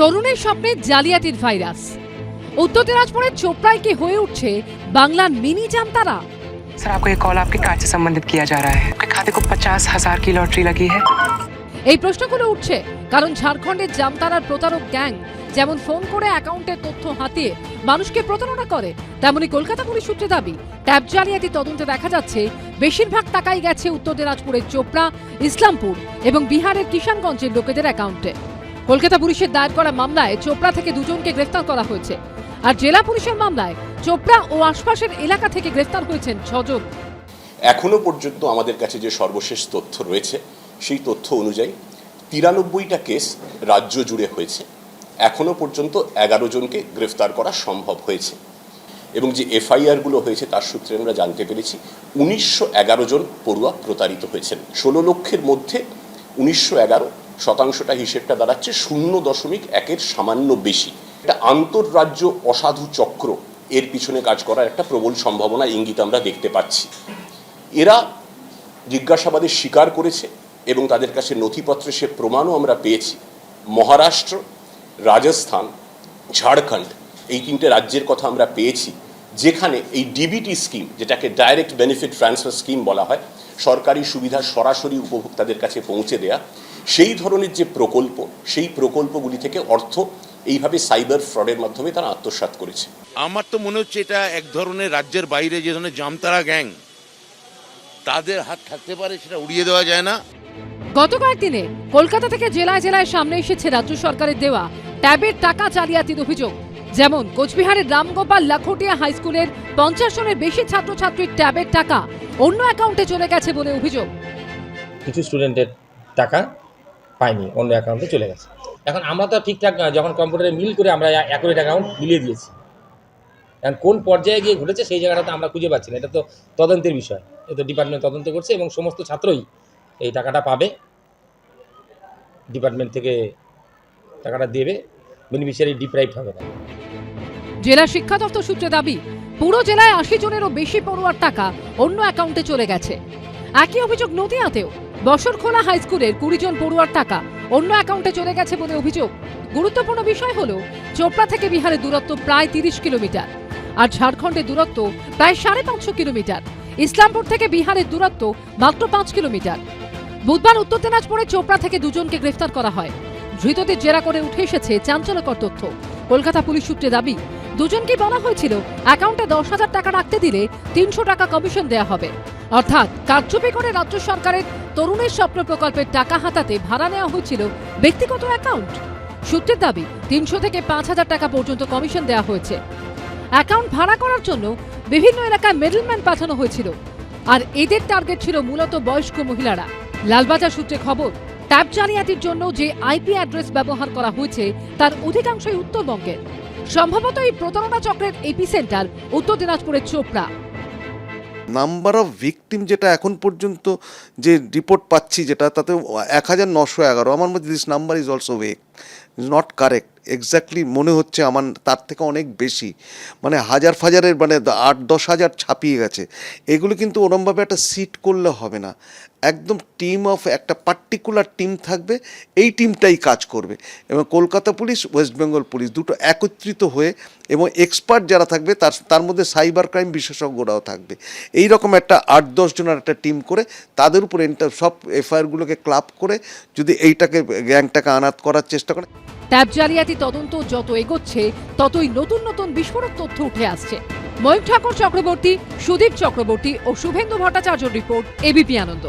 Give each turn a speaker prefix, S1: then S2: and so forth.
S1: তরুণের স্বপ্নে জালিয়াতির ভাইরাস উত্তর দিনাজপুরের চোপড়ায় কি হয়ে উঠছে বাংলার মিনি জামতারা
S2: सर आपको ये कॉल आपके कार्ड से संबंधित किया जा रहा है आपके खाते को पचास हजार की लॉटरी लगी है
S1: এই প্রশ্নগুলো উঠছে কারণ ঝাড়খণ্ডের জামতারার প্রতারক গ্যাং যেমন ফোন করে অ্যাকাউন্টের তথ্য হাতিয়ে মানুষকে প্রতারণা করে তেমনি কলকাতা পুলিশ সূত্রে দাবি ট্যাব জালিয়াতি তদন্তে দেখা যাচ্ছে বেশিরভাগ টাকাই গেছে উত্তর দিনাজপুরের চোপড়া ইসলামপুর এবং বিহারের কিষানগঞ্জের লোকেদের অ্যাকাউন্টে কলকাতা পুলিশের দায়ের করা মামলায় চোপড়া থেকে দুজনকে গ্রেফতার করা হয়েছে। আর জেলা পুলিশের মামলায় চোপড়া ও আশপাশের এলাকা থেকে গ্রেফতার হয়েছেন ছজন।
S3: এখনও পর্যন্ত আমাদের কাছে যে সর্বশেষ তথ্য রয়েছে, সেই তথ্য অনুযায়ী তিরানব্বইটা কেস রাজ্য জুড়ে হয়েছে। এখনও পর্যন্ত এগারো জনকে গ্রেফতার করা সম্ভব হয়েছে। এবং যে এফআইআরগুলো হয়েছে, তার সূত্রে আমরা জানতে পেরেছি, উনিশশো এগারো জন পড়ুয়া প্রতারিত হয়েছেন। ষোলো লক্ষের মধ্যে উনিশশো এগারো শতাংশটা হিসেবটা দাঁড়াচ্ছে শূন্য দশমিক একের সামান্য বেশি। এটা আন্তঃরাজ্য অসাধু চক্র, এর পিছনে কাজ করার একটা প্রবল সম্ভাবনা ইঙ্গিত আমরা দেখতে পাচ্ছি। এরা জিজ্ঞাসাবাদে স্বীকার করেছে এবং তাদের কাছে নথিপত্রে সে প্রমাণও আমরা পেয়েছি। মহারাষ্ট্র, রাজস্থান, ঝাড়খণ্ড, এই তিনটে রাজ্যের কথা আমরা পেয়েছি, যেখানে এই ডিবিটি স্কিম যেটাকে ডাইরেক্ট বেনিফিট ট্রান্সফার স্কিম বলা হয়, সরকারি সুবিধা সরাসরি উপভোক্তাদের কাছে পৌঁছে দেয়া সেই ধরনের যে প্রকল্প সেই প্রকল্পগুলি থেকে অর্থ এইভাবে সাইবার ফ্রডের মাধ্যমে তারা আত্মসাৎ করেছে।
S4: আমার তো মনে হচ্ছে এটা এক ধরনের রাজ্যের বাইরে যে ধরনের জামতারা গ্যাং তাদের হাত থাকতে পারে সেটা উড়িয়ে দেওয়া যায় না।
S1: গত কয়েকদিনে কলকাতা থেকে জেলায় জেলায় সামনে এসেছে রাজ্য সরকারের দেওয়া ট্যাবের টাকা জালিয়াতির অভিযোগ। যেমন কোচবিহারের রামগোপাল লাখোটিয়া হাই স্কুলের পঞ্চাশ জনের বেশি ছাত্রছাত্রীর ট্যাবের টাকা অন্য অ্যাকাউন্টে চলে গেছে বলে অভিযোগ।
S5: কিছু স্টুডেন্টের টাকা পায়নি অন্য অ্যাকাউন্টে চলে গেছে। এখন আমরা তো ঠিকঠাক যখন কম্পিউটারে মিল করে আমরা অ্যাকুরেট অ্যাকাউন্ট মিলিয়ে দিয়েছি। এখন কোন পর্যায়ে গিয়ে ঘটেছে সেই জায়গাটা তো আমরা খুঁজে পাচ্ছি না, এটা তো তদন্তের বিষয়। এ তো ডিপার্টমেন্ট তদন্ত করছে এবং সমস্ত ছাত্রই এই টাকাটা পাবে। ডিপার্টমেন্ট থেকে টাকাটা দেবে বেনিফিশিয়ারি ডিপ্রাইভ হবে না।
S1: জেলা শিক্ষা দপ্তর সূত্রে দাবি, পুরো জেলায় আশি জনেরও বেশি পড়ুয়ার টাকা অন্য অ্যাকাউন্টে চলে গেছে। একই অভিযোগ নদিয়াতেও। বসরখোলা হাইস্কুলের কুড়ি জন পড়ুয়ার টাকা অন্য অ্যাকাউন্টে চলে গেছে বলে অভিযোগ। গুরুত্বপূর্ণ বিষয় হল, চোপড়া থেকে বিহারের দূরত্ব প্রায় তিরিশ কিলোমিটার, আর ঝাড়খণ্ডের দূরত্ব প্রায় সাড়ে পাঁচশো কিলোমিটার। ইসলামপুর থেকে বিহারের দূরত্ব মাত্র পাঁচ কিলোমিটার। বুধবার উত্তর দিনাজপুরে চোপড়া থেকে দুজনকে গ্রেফতার করা হয়। ধৃতদের জেরা করে উঠে এসেছে চাঞ্চল্যকর তথ্য। কলকাতা পুলিশ সূত্রে দাবি দুজনকে বলা হয়েছিল অ্যাকাউন্টে দশ হাজার টাকা রাখতে দিলে তিনশো টাকা কমিশন দেয়া হবে। অর্থাৎ কারচুপি করে রাজ্য সরকারের তরুণের স্বপ্ন প্রকল্পের টাকা হাতাতে ভাড়া নেওয়া হয়েছিল ব্যক্তিগত অ্যাকাউন্ট। সূত্রের দাবি, তিনশো থেকে পাঁচ হাজার টাকা পর্যন্ত কমিশন দেওয়া হয়েছে। অ্যাকাউন্ট ভাড়া করার জন্য বিভিন্ন এলাকায় মিডলম্যান পাঠানো হয়েছিল। আর এদের টার্গেট ছিল মূলত বয়স্ক মহিলারা। লালবাজার সূত্রে খবর, ট্যাব জালিয়াতির জন্য যে আইপি অ্যাড্রেস ব্যবহার করা হয়েছে, তার অধিকাংশই উত্তরবঙ্গের। সম্ভবত এই প্রতারণা চক্রের এপি সেন্টার উত্তর দিনাজপুরের চোপড়া।
S6: নাম্বার অফ ভিকটিম যেটা এখন পর্যন্ত যে রিপোর্ট পাচ্ছি যেটা তাতে এক হাজার নশো এগারো। আমার মধ্যে this number is also wake not correct exactly মনে হচ্ছে আমার তার থেকে অনেক বেশি। মানে হাজার ফাজারের মানে আট, দশ হাজার ছাপিয়ে গেছে। এগুলো কিন্তু ওরমভাবে একটা সিট করলে হবে না। একদম টিম অফ একটা পার্টিকুলার টিম থাকবে, এই টিমটাই কাজ করবে। এবং Kolkata police West Bengal police দুটো একত্রিত হয়ে এবং এক্সপার্ট যারা থাকবে, তার তার মধ্যে সাইবার ক্রাইম বিশেষজ্ঞরাও থাকবে। এই রকম একটা আট, দশ জনের একটা টিম করে, তাদের উপর সব এফআইআরগুলোকে ক্লাব করে, যদি এইটাকে গ্যাংটাকে আনাত করার চেষ্টা করে।
S1: ট্যাব জালিয়াতি তদন্ত যত এগোচ্ছে, ততই নতুন নতুন বিস্ফোরক তথ্য উঠে আসছে। ময়ূর ঠাকুর চক্রবর্তী, সুদীপ চক্রবর্তী ও শুভেন্দু ভট্টাচার্য রিপোর্ট, এবিপি আনন্দ।